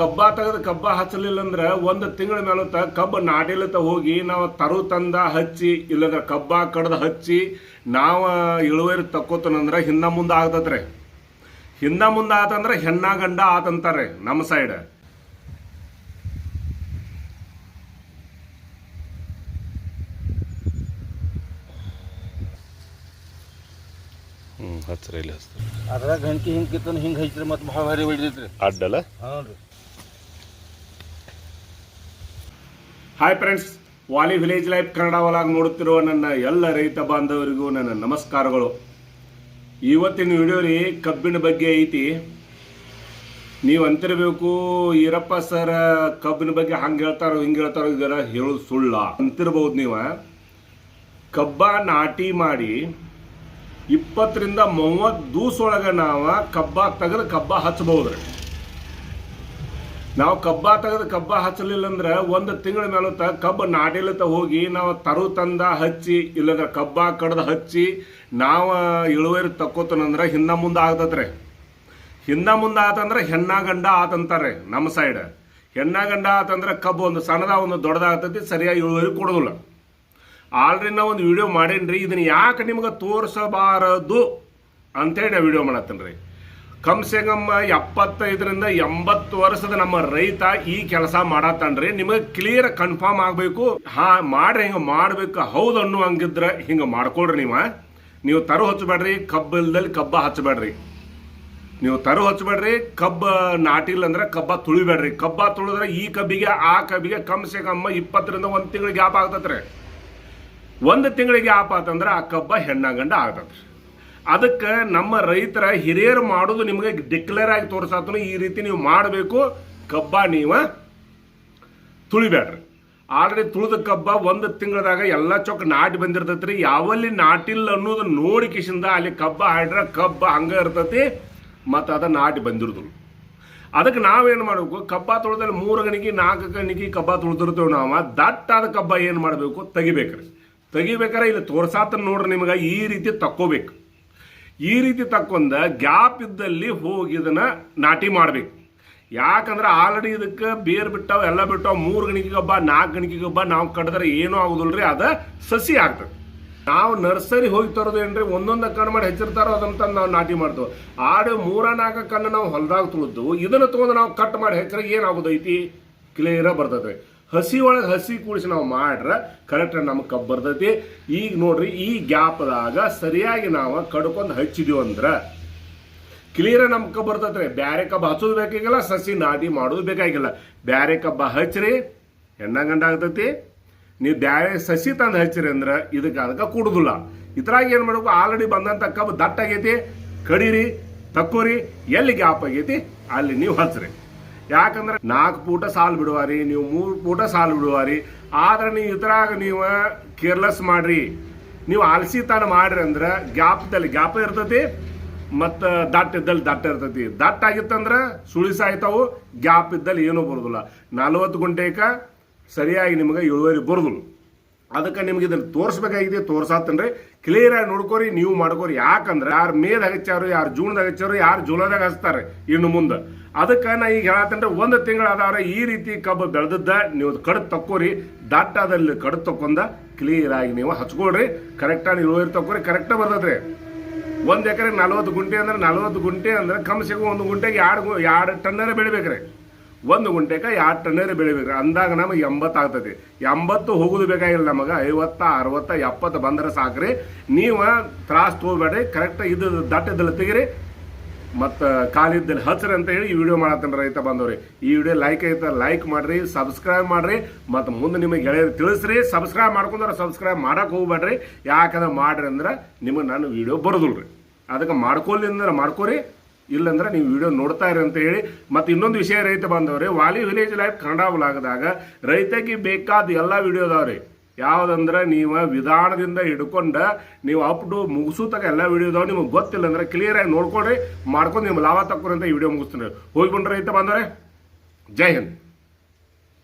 ಕಬ್ಬ ತೆಗೆದು ಕಬ್ಬ ಹಚ್ಚಲಿಲ್ಲ ಅಂದ್ರೆ ಒಂದು ತಿಂಗಳ ಮೇಲತ್ತ ಕಬ್ಬು ನಾಟಿಲತ್ತ ಹೋಗಿ ನಾವು ತರು ತಂದ ಹಚ್ಚಿ ಇಲ್ಲಂದ್ರೆ ಕಬ್ಬ ಕಡ್ದು ಹಚ್ಚಿ ನಾವು ಇಳುವರಿ ತಕ್ಕೋತನಂದ್ರೆ ಹಿಂದ ಮುಂದೆ ಆಗ್ತತ್ರಿ. ಹಿಂದ ಮುಂದೆ ಆತಂದ್ರೆ ಹೆಣ್ಣ ಗಂಡ ಆತಂತಾರೆ ನಮ್ಮ ಸೈಡ್ ಹ್ಞೂ ಹಚ್ಚ್ರಿ ಇಲ್ಲ ಅದ್ರಾಗ ಗಂಟಿ ಹಿಂಗೆ ಕಿತ್ತನ ಹಿಂಗೆ ಹೈತ್ರಿ ಮತ್ತೆ ಭಾಳ ಭಾರಿ ಹೊಡಿತೈತ್ರಿ ಅಡ್ಡಲ್ಲ ಹ್ಞೂ ರೀ hi friends Vali village life Kannada ಒಳಗೆ ನೋಡುತ್ತಿರುವ ನನ್ನ ಎಲ್ಲ ರೈತ ಬಾಂಧವರಿಗೂ ನನ್ನ ನಮಸ್ಕಾರಗಳು. ಇವತ್ತಿನ ವಿಡಿಯೋ ರೀ ಕಬ್ಬಿನ ಬಗ್ಗೆ ಐತಿ. ನೀವು ಅಂತಿರ್ಬೇಕು, ಈರಪ್ಪ ಸರ್ ಕಬ್ಬಿನ ಬಗ್ಗೆ ಹಂಗೆ ಹೇಳ್ತಾರೋ, ಹಿಂಗೆ ಹೇಳ್ತಾರೋ ಇದರ ಹೇಳೋದು ಸುಳ್ಳ. ಅಂತಿರ್ಬೋದು ನೀವು. ಕಬ್ಬ ನಾಟಿ ಮಾಡಿ ಇಪ್ಪತ್ತರಿಂದ ಮೂವತ್ತು ದಿವ್ಸೊಳಗೆ ನಾವು ಕಬ್ಬ ತೆಗೆದು ಕಬ್ಬ ಹಚ್ಬಹುದ್ರಿ ನಾವು ಕಬ್ಬ ತೆಗೆದು ಕಬ್ಬ ಹಚ್ಚಲಿಲ್ಲ ಅಂದ್ರೆ ಒಂದು ತಿಂಗಳ ಮೇಲತ್ತ ಕಬ್ಬು ನಾಟಿಲತ್ತ ಹೋಗಿ ನಾವು ತರು ತಂದ ಹಚ್ಚಿ, ಇಲ್ಲಂದ್ರೆ ಕಬ್ಬ ಕಡ್ದು ಹಚ್ಚಿ ನಾವು ಇಳುವರಿ ತಕ್ಕೋತನಂದ್ರೆ ಹಿಂದ ಮುಂದೆ ಆಗ್ತತ್ರೆ. ಹಿಂದ ಮುಂದೆ ಆತಂದ್ರೆ ಹೆಣ್ಣ ಗಂಡ ಆತಂತಾರೆ ನಮ್ಮ ಸೈಡ್ ಹೆಣ್ಣ ಗಂಡ ಆತಂದ್ರೆ ಕಬ್ಬು ಒಂದು ಸಣ್ಣದ ಒಂದು ದೊಡ್ಡದಾಗ್ತೈತಿ, ಸರಿಯಾಗಿ ಇಳುವರಿ ಕೊಡೋದಿಲ್ಲ. ಆಲ್ರೆಡಿ ನಾವು ಒಂದು ವಿಡಿಯೋ ಮಾಡೇನ್ರಿ, ಇದನ್ನ ಯಾಕೆ ನಿಮ್ಗೆ ತೋರಿಸಬಾರದು ಅಂತೇಳಿ ನಾ ವಿಡಿಯೋ ಮಾಡತ್ತೇನೆ ಕಮ್ ಸೆ ಕಮ್ ಎಪ್ಪತ್ತೈದರಿಂದ ಎಂಬತ್ತು ವರ್ಷದ ನಮ್ಮ ರೈತ ಈ ಕೆಲಸ ಮಾಡತ್ತನ್ರಿ. ನಿಮಗೆ ಕ್ಲಿಯರ್ ಕನ್ಫರ್ಮ್ ಆಗಬೇಕು. ಹಾ, ಮಾಡ್ರಿ, ಹಿಂಗೆ ಮಾಡ್ಬೇಕು. ಹೌದು ಅನ್ನೋ ಹಂಗಿದ್ರೆ ಹಿಂಗೆ ಮಾಡ್ಕೊಡ್ರಿ ನೀವು. ನೀವು ತರು ಹಚ್ಚಬೇಡ್ರಿ, ಕಬ್ಬು ಇಲ್ದಲ್ಲಿ ಕಬ್ಬ ಹಚ್ಚಬೇಡ್ರಿ. ನೀವು ತರು ಹಚ್ಚಬೇಡ್ರಿ, ಕಬ್ಬ ನಾಟಿಲ್ಲ ಅಂದ್ರೆ ಕಬ್ಬ ತುಳಿಬೇಡ್ರಿ. ಕಬ್ಬ ತುಳಿದ್ರೆ ಈ ಕಬ್ಬಿಗೆ, ಆ ಕಬ್ಬಿಗೆ ಕಮ್ಸೆ ಕಮ್ಮ ಕಮ್ ಇಪ್ಪತ್ತರಿಂದ ಒಂದು ತಿಂಗಳಿಗೆ ಗ್ಯಾಪ್ ಆಗ್ತತ್ರಿ. ಒಂದು ತಿಂಗಳಿಗೆ ಗ್ಯಾಪ್ ಆತಂದ್ರೆ ಆ ಕಬ್ಬ ಹೆಣ್ಣಾಗಂಡ ಆಗ್ತದ್ರಿ ಅದಕ್ಕೆ ನಮ್ಮ ರೈತರ ಹಿರಿಯರು ಮಾಡೋದು ನಿಮಗೆ ಡಿಕ್ಲೇರ್ ಆಗಿ ತೋರಿಸಾತನು, ಈ ರೀತಿ ನೀವು ಮಾಡಬೇಕು, ಕಬ್ಬ ನೀವು ತುಳಿಬೇಡ್ರಿ ಆಲ್ರೆಡಿ ತುಳಿದ ಕಬ್ಬ ಒಂದು ತಿಂಗಳದಾಗ ಎಲ್ಲ ಚೊಕ್ಕ ನಾಟಿ ಬಂದಿರ್ತೈತ್ರಿ. ಯಾವಲ್ಲಿ ನಾಟಿಲ್ಲ ಅನ್ನೋದು ನೋಡಿ ಕಿಶಿಂದ ಅಲ್ಲಿ ಕಬ್ಬ ಹಾಡ್ರ ಕಬ್ಬ ಹಂಗ ಇರ್ತೈತಿ, ಮತ್ತು ಅದ ನಾಟಿ ಬಂದಿರುದು. ಅದಕ್ಕೆ ನಾವೇನು ಮಾಡಬೇಕು, ಕಬ್ಬ ತುಳಿದಲ್ಲಿ ಮೂರು ಗಣಿಗೆ, ನಾಲ್ಕು ಗಣಿಗೆ ಕಬ್ಬ ತುಳಿದಿರ್ತೇವೆ ನಾವು. ದಟ್ಟಾದ ಕಬ್ಬ ಏನು ಮಾಡಬೇಕು, ತೆಗಿಬೇಕ್ರಿ. ತೆಗಿಬೇಕಾರೆ ಇಲ್ಲಿ ತೋರ್ಸಾತನ ನೋಡ್ರಿ ನಿಮಗೆ, ಈ ರೀತಿ ತಕ್ಕೋಬೇಕು. ಈ ರೀತಿ ತಕ್ಕೊಂಡ ಗ್ಯಾಪ್ ಇದ್ದಲ್ಲಿ ಹೋಗಿ ಇದನ್ನ ನಾಟಿ ಮಾಡ್ಬೇಕು. ಯಾಕಂದ್ರೆ ಆಲ್ರೆಡಿ ಇದಕ್ಕೆ ಬೇರ್ ಬಿಟ್ಟಾವ, ಎಲ್ಲ ಬಿಟ್ಟಾವ, ಮೂರು ಗಣಿಕೆ ಹಬ್ಬ, ನಾಲ್ಕು ಗಣಿಕೆ ಹಬ್ಬ, ನಾವು ಕಡಿದ್ರೆ ಏನೂ ಆಗುದಿಲ್ರಿ ಅದ ಸಸಿ ಆಗ್ತದೆ. ನಾವು ನರ್ಸರಿ ಹೋಗಿ ತರೋದೇನ್ರಿ ಒಂದೊಂದು ಕಣ್ಣು ಮಾಡಿ ಹೆಚ್ಚಿರ್ತಾರೋ ಅದನ್ನ ತಂದು ನಾವು ನಾಟಿ ಮಾಡ್ತೇವೆ. ಆಡು ಮೂರ, ನಾಲ್ಕು ಕಣ್ಣು ನಾವು ಹೊಲದಾಗ ತುಳಿದು, ಇದನ್ನ ತಗೊಂಡು ನಾವು ಕಟ್ ಮಾಡಿ ಹೆಚ್ಚಿದ್ರೆ ಏನಾಗೋದೈತಿ ಕ್ಲಿಯರ ಬರ್ತೈತೆ. ಹಸಿ ಒಳಗೆ ಹಸಿ ಕೂಡಿಸಿ ನಾವು ಮಾಡ್ರೆ ಕರೆಕ್ಟ್ ನಮಗೆ ಕಬ್ಬು ಬರ್ತೈತಿ. ಈಗ ನೋಡ್ರಿ, ಈ ಗ್ಯಾಪ್ದಾಗ ಸರಿಯಾಗಿ ನಾವು ಕಡ್ಕೊಂಡು ಹಚ್ಚಿದೀವಿ ಅಂದ್ರೆ ಕ್ಲಿಯರ್ ನಮ್ಮ ಕಬ್ಬು ಬರ್ತೈತ್ರಿ ಬ್ಯಾರೆ ಕಬ್ಬು ಹಚ್ಚೋದು ಬೇಕಾಗಿಲ್ಲ, ಸಸಿ ನಾಟಿ ಮಾಡೋದು ಬೇಕಾಗಿಲ್ಲ. ಬ್ಯಾರೆ ಕಬ್ಬ ಹಚ್ಚ್ರಿ ಗಂಡ ಆಗ್ತೈತಿ. ನೀವು ಬ್ಯಾರೆ ಸಸಿ ತಂದು ಹಚ್ಚಿರಿ ಅಂದ್ರೆ ಇದಕ್ಕೆ ಅದಕ್ಕೆ ಕೂಡುದಿಲ್ಲ. ಇದ್ರಾಗ ಏನು ಮಾಡಬೇಕು ಆಲ್ರೆಡಿ ಬಂದಂಥ ಕಬ್ಬು ದಟ್ಟ ಆಗೈತಿ ಕಡೀರಿ, ತಕ್ಕೋರಿ, ಎಲ್ಲಿ ಗ್ಯಾಪ್ ಆಗೈತಿ, ಅಲ್ಲಿ ನೀವು ಹಚ್ಚ್ರಿ ಯಾಕಂದ್ರೆ ನಾಲ್ಕು ಪೂಟ ಸಾಲು ಬಿಡುವಾರಿ, ನೀವು ಮೂರು ಪೂಟ ಸಾಲು ಬಿಡುವಾರಿ. ಆದ್ರೆ ನೀವು ಇದ್ರಾಗ ನೀವು ಕೇರ್ಲೆಸ್ ಮಾಡ್ರಿ. ನೀವು ಆಲಸಿತನ ಮಾಡ್ರಿ ಅಂದ್ರೆ ಗ್ಯಾಪ್ದಲ್ಲಿ ಗ್ಯಾಪ್ ಇರ್ತತಿ, ಮತ್ತು ದಟ್ಟ ಇದ್ದಲ್ಲಿ ದಟ್ಟ ಇರ್ತೈತಿ. ದಟ್ಟ ಆಗಿತ್ತಂದ್ರೆ ಸುಳಿ ಸಾಯ್ತಾವು, ಗ್ಯಾಪ್ ಇದ್ದಲ್ಲಿ ಏನೂ ಬರೋದಿಲ್ಲ. ನಲ್ವತ್ತು ಗುಂಟೆಕ ಸರಿಯಾಗಿ ನಿಮಗೆ ಇಳುವರಿ ಬರೋದಿಲ್ಲ. ಅದಕ್ಕೆ ನಿಮ್ಗೆ ಇದನ್ನ ತೋರಿಸ್ಬೇಕಾಗಿದೆ ತೋರ್ಸಾತನ್ರಿ ಕ್ಲಿಯರ್ ಆಗಿ ನೋಡ್ಕೋರಿ, ನೀವು ಮಾಡ್ಕೋರಿ. ಯಾಕಂದ್ರೆ ಯಾರು ಮೇದಾಗ ಹಚ್ಚಾರು ಯಾರು ಜೂನ್ದಾಗ ಹಚ್ಚಾರು ಯಾರು ಜುಲೈದಾಗ ಹಚ್ತಾರೆ ಇನ್ನು ಮುಂದೆ. ಅದಕ್ಕೆ ನಾ ಈಗ ಹೇಳತ್ತಂದ್ರೆ ಒಂದು ತಿಂಗಳು ಅದಾವ್ರೆ, ಈ ರೀತಿ ಕಬ್ಬು ಬೆಳೆದದ್ದ ನೀವು ಕಡ್ದು ತಕ್ಕೋರಿ ದಾಟದಲ್ಲಿ ಕಡ್ದು ತಕ್ಕೊಂಡ ಕ್ಲಿಯರ್ ಆಗಿ ನೀವು ಹಚ್ಕೊಳ್ರಿ. ಕರೆಕ್ಟಾಗಿ ಇಳುವರಿ ತಕ್ಕೋರಿ ಕರೆಕ್ಟಾಗಿ ಬರ್ತದ್ರಿ ಒಂದ್ ಎಕರೆ ನಲ್ವತ್ತು ಗುಂಟೆ ಅಂದ್ರೆ ನಲ್ವತ್ತು ಗುಂಟೆ ಅಂದ್ರೆ ಕಮ್ ಸಿಗು ಒಂದು ಗುಂಟೆಗೆ ಎರಡು ಎರಡು ಟನ್ನರ ಬೆಳಿಬೇಕ್ರಿ. ಒಂದು ಗುಂಟೆಗೆ ಎರಡು ಟನ್ನೇರಿ ಬೆಳಿಬೇಕ್ರಿ ಅಂದಾಗ ನಮಗೆ ಎಂಬತ್ತು ಆಗ್ತೈತಿ ಎಂಬತ್ತು ಹೋಗುದು ಬೇಕಾಗಿಲ್ಲ ನಮಗೆ. ಐವತ್ತ, ಅರವತ್ತ, ಎಪ್ಪತ್ತು ಬಂದ್ರೆ ಸಾಕ್ರಿ. ನೀವು ತ್ರಾಸ್ ತೊಗೋಬೇಡ್ರಿ. ಕರೆಕ್ಟ್ ಇದು ದಟ್ಟದಲ್ಲಿ ತೆಗಿರಿ. ಮತ್ತು ಕಾಲಿದ್ದಲ್ಲಿ ಹಚ್ರಿ ಅಂತ ಹೇಳಿ ಈ ವಿಡಿಯೋ ಮಾಡತ್ತೇನೆ ರೈತ ಬಂದವ್ರಿ. ಈ ವಿಡಿಯೋ ಲೈಕ್ ಐತೆ ಲೈಕ್ ಮಾಡ್ರಿ ಸಬ್ಸ್ಕ್ರೈಬ್ ಮಾಡ್ರಿ. ಮತ್ತು ಮುಂದೆ ನಿಮಗೆ ಗೆಳೆಯರು ತಿಳಿಸ್ರಿ. ಸಬ್ಸ್ಕ್ರೈಬ್ ಮಾಡ್ಕೊಂಡ್ರೆ ಸಬ್ಸ್ಕ್ರೈಬ್ ಮಾಡಕ್ಕೆ ಹೋಗ್ಬೇಡ್ರಿ. ಯಾಕಂದ್ರೆ ಮಾಡ್ರಿ ಅಂದ್ರೆ ನಿಮಗೆ ನಾನು ವಿಡಿಯೋ ಬರೋದಿಲ್ರಿ. ಅದಕ್ಕೆ ಮಾಡ್ಕೊಲ್ಲಿ ಅಂದ್ರೆ ಮಾಡ್ಕೋರಿ. ಇಲ್ಲಂದ್ರೆ ನೀವು ವಿಡಿಯೋ ನೋಡ್ತಾ ಇರಿ ಅಂತ ಹೇಳಿ. ಮತ್ತು ಇನ್ನೊಂದು ವಿಷಯ, ರೈತ ಬಂದವ್ರಿ ವಾಲಿ ವಿಲೇಜ್ ಲೈಫ್ ಕನ್ನಡ ಬ್ಲಾಗ್ದಾಗ ರೈತಗೆ ಬೇಕಾದ ಎಲ್ಲ ವಿಡಿಯೋ ಅದಾವ್ರಿ ಯಾವುದಂದ್ರೆ ನೀವು ವಿಧಾನದಿಂದ ಹಿಡ್ಕೊಂಡ ನೀವು ಅಪ್ ಟು ಮುಗಿಸೋತಕ ಎಲ್ಲ ವಿಡಿಯೋ ಅದಾವ. ನಿಮಗೆ ಗೊತ್ತಿಲ್ಲ ಅಂದ್ರೆ ಕ್ಲಿಯರ್ ಆಗಿ ನೋಡ್ಕೊಡ್ರಿ ಮಾಡ್ಕೊಂಡು ನಿಮ್ಗೆ ಲಾಭ ತಕ್ಕೊರಿ ಅಂತ ಈ ವಿಡಿಯೋ ಮುಗಿಸ್ತೀನಿ. ಹೋಗಿ ಬಂದ್ರೆ ರೈತ ಬಂದವ್ರೆ ಜೈ ಹಿಂದ್.